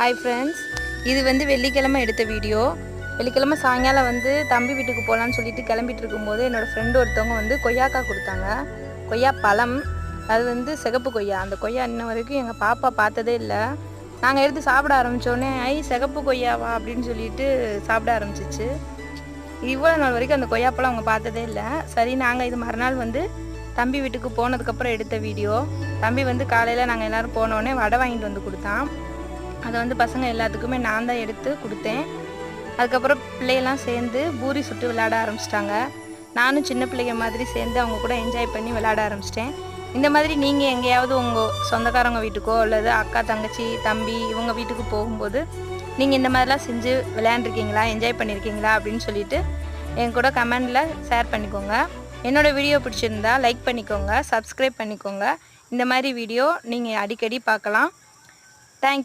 Hi friends இது வந்து வெள்ளிக்கிழமை எடுத்த வீடியோ வெள்ளிக்கிழமை சாயங்காலம் வந்து தம்பி வீட்டுக்கு போகலான்னு சொல்லிட்டு கிளம்பிட்டு இருக்கும்போது என்னோடய ஃப்ரெண்டு ஒருத்தவங்க வந்து கொய்யாக்காய் கொடுத்தாங்க. கொய்யா பழம் அது வந்து சிகப்பு கொய்யா. அந்த கொய்யா இன்ன வரைக்கும் எங்கள் பாப்பா பார்த்ததே இல்லை. நாங்கள் எடுத்து சாப்பிட ஆரம்பித்தோடனே ஐ சிகப்பு கொய்யாவா? அப்படின்னு சொல்லிட்டு சாப்பிட ஆரம்பிச்சிச்சு. இவ்வளோ நாள் வரைக்கும் அந்த கொய்யாப்பழம் அவங்க பார்த்ததே இல்லை. சரி நாங்கள் இது மறுநாள் வந்து தம்பி வீட்டுக்கு போனதுக்கப்புறம் எடுத்த வீடியோ தம்பி வந்து காலையில் நாங்கள் எல்லோரும் போனோடனே வடை வாங்கிட்டு வந்து கொடுத்தான். அதை வந்து பசங்க எல்லாத்துக்குமே நான் தான் எடுத்து கொடுத்தேன். அதுக்கப்புறம் பிள்ளையெல்லாம் சேர்ந்து பூரி சுட்டு விளையாட ஆரம்பிச்சிட்டாங்க. நானும் சின்ன பிள்ளைங்க மாதிரி சேர்ந்து அவங்க கூட என்ஜாய் பண்ணி விளையாட ஆரம்பிச்சிட்டேன். இந்த மாதிரி நீங்கள் எங்கேயாவது உங்கள் சொந்தக்காரங்க வீட்டுக்கோ அல்லது அக்கா தங்கச்சி தம்பி இவங்க வீட்டுக்கு போகும்போது நீங்கள் இந்த மாதிரிலாம் செஞ்சு விளையாண்டுருக்கீங்களா? என்ஜாய் பண்ணியிருக்கீங்களா அப்படின்னு சொல்லிட்டு என் கூட கமெண்டில் ஷேர் பண்ணிக்கோங்க. என்னோடய வீடியோ பிடிச்சிருந்தா லைக் பண்ணிக்கோங்க சப்ஸ்கிரைப் பண்ணிக்கோங்க. இந்த மாதிரி வீடியோ நீங்கள் அடிக்கடி பார்க்கலாம். தேங்க்யூ